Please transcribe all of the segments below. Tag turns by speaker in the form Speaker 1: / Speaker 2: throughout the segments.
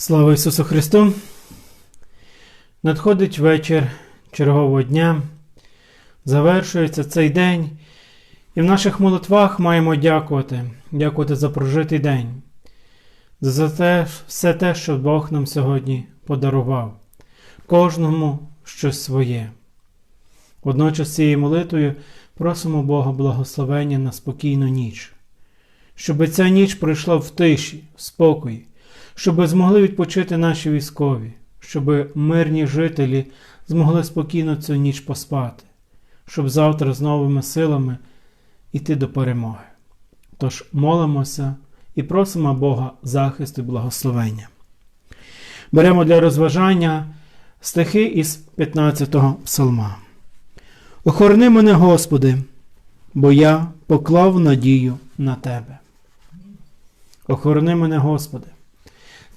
Speaker 1: Слава Ісусу Христу! Надходить вечір чергового дня, завершується цей день, і в наших молитвах маємо дякувати, дякувати за прожитий день, за те, все те, що Бог нам сьогодні подарував, кожному щось своє. Водночас цією молитвою просимо Бога благословення на спокійну ніч, щоб ця ніч пройшла в тиші, в спокої щоб змогли відпочити наші військові, щоб мирні жителі змогли спокійно цю ніч поспати, щоб завтра з новими силами йти до перемоги. Тож молимося і просимо Бога захисту і благословення. Беремо для розважання стихи із 15-го псалма. Охорони мене, Господи, бо я поклав надію на Тебе. Охорони мене, Господи.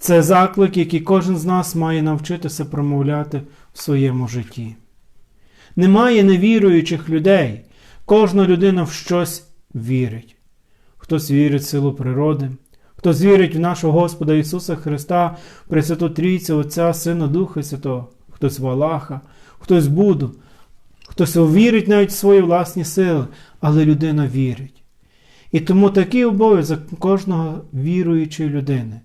Speaker 1: Це заклик, який кожен з нас має навчитися промовляти в своєму житті. Немає невіруючих людей. Кожна людина в щось вірить. Хтось вірить в силу природи, хтось вірить в нашого Господа Ісуса Христа, Пресвяту Трійцю, Отця, Сина Духа Святого, хтось в Аллаха, хтось в Буду, хтось вірить навіть в свої власні сили, але людина вірить. І тому такий обов'язок кожного віруючої людини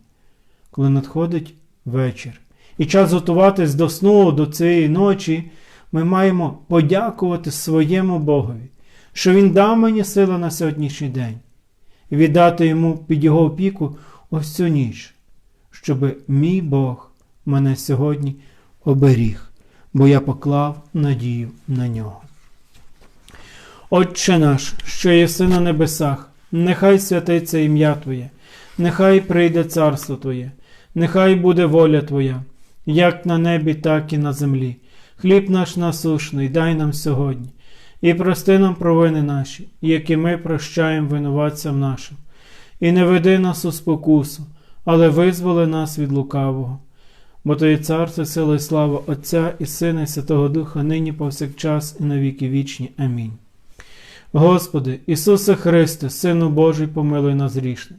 Speaker 1: коли надходить вечір. І час готуватись до сну, до цієї ночі, ми маємо подякувати своєму Богові, що Він дав мені сили на сьогоднішній день, і віддати йому під його опіку ось цю ніч, щоб мій Бог мене сьогодні оберіг, бо я поклав надію на нього. Отче наш, що єси на небесах, нехай святиться ім'я Твоє, нехай прийде царство Твоє нехай буде воля Твоя, як на небі, так і на землі. Хліб наш насушний, дай нам сьогодні, і прости нам провини наші, які ми прощаємо винуватцям нашим, і не веди нас у спокусу, але визволи нас від лукавого. Бо то є царство, сила і слава Отця і Сина, і Святого Духа, нині повсякчас, і на віки вічні. Амінь. Господи, Ісусе Христе, Сину Божий, помилуй нас грішних.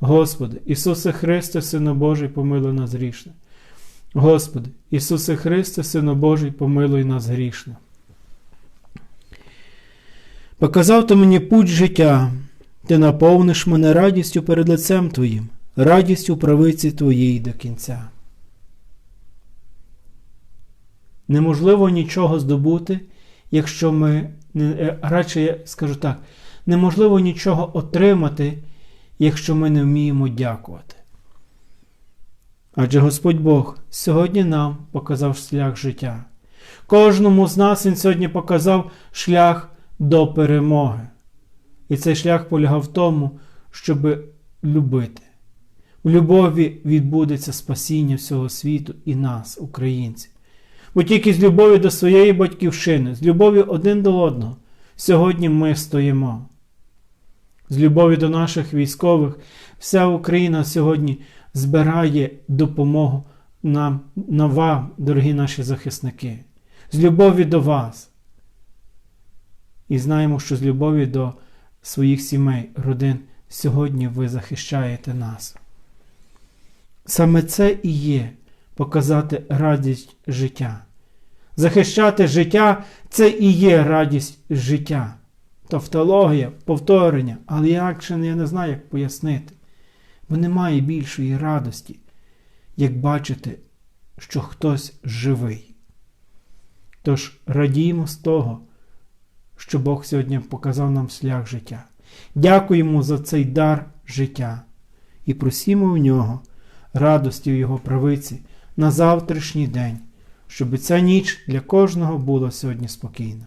Speaker 1: Господи, Ісусе Христе, Сину Божий, помилуй нас грішне. Господи, Ісусе Христе, Сину Божий, помилуй нас грішне. Показав ти мені путь життя, ти наповниш мене радістю перед лицем Твоїм, радістю правиці Твоєї до кінця. Неможливо нічого здобути, якщо ми, е, радше я скажу так, неможливо нічого отримати, якщо ми не вміємо дякувати. Адже Господь Бог сьогодні нам показав шлях життя. Кожному з нас Він сьогодні показав шлях до перемоги. І цей шлях полягав в тому, щоб любити. В любові відбудеться спасіння всього світу і нас, українців. Бо тільки з любові до своєї батьківщини, з любові один до одного, сьогодні ми стоїмо з любові до наших військових, вся Україна сьогодні збирає допомогу нам, на вам, дорогі наші захисники, з любові до вас. І знаємо, що з любові до своїх сімей, родин, сьогодні ви захищаєте нас. Саме це і є показати радість життя. Захищати життя це і є радість життя тавтологія, повторення, але як ще я не знаю, як пояснити. Бо немає більшої радості, як бачити, що хтось живий. Тож радіємо з того, що Бог сьогодні показав нам шлях життя. Дякуємо за цей дар життя і просімо в нього радості в Його правиці на завтрашній день, щоб ця ніч для кожного була сьогодні спокійна.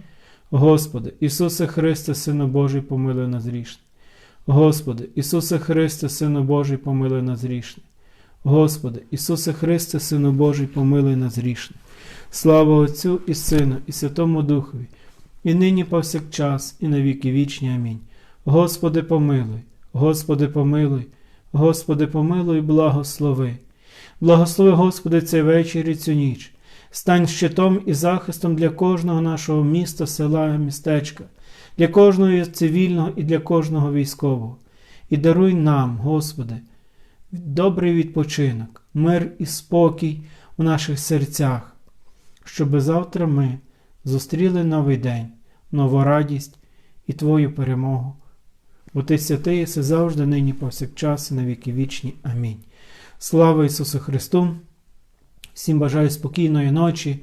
Speaker 1: Господи, Ісусе Христе, Сину Божий, помилуй нас грішне. Господи, Ісусе Христе, Сину Божий, помилуй нас грішне. Господи, Ісусе Христе, Сину Божий, помилуй нас грішне. Слава Отцю і Сину, і Святому Духові, і нині повсякчас, і на віки вічні. Амінь. Господи, помилуй, Господи, помилуй, Господи, помилуй, благослови. Благослови, Господи, цей вечір і цю ніч. Стань щитом і захистом для кожного нашого міста, села, містечка, для кожного цивільного і для кожного військового. І даруй нам, Господи, добрий відпочинок, мир і спокій у наших серцях, щоби завтра ми зустріли новий день, нову радість і Твою перемогу. Бо Ти святий єси завжди, нині повсякчас і на віки вічні. Амінь. Слава Ісусу Христу! Всім бажаю спокійної ночі,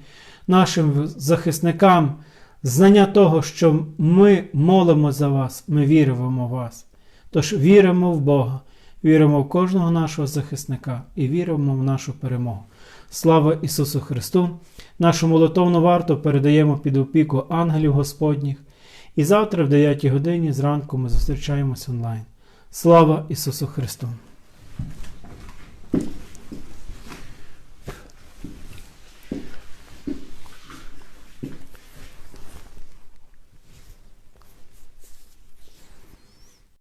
Speaker 1: нашим захисникам, знання того, що ми молимо за вас, ми віримо в вас. Тож віримо в Бога, віримо в кожного нашого захисника і віримо в нашу перемогу. Слава Ісусу Христу! Нашу молитовну варту передаємо під опіку ангелів Господніх. І завтра в 9 годині зранку ми зустрічаємось онлайн. Слава Ісусу Христу!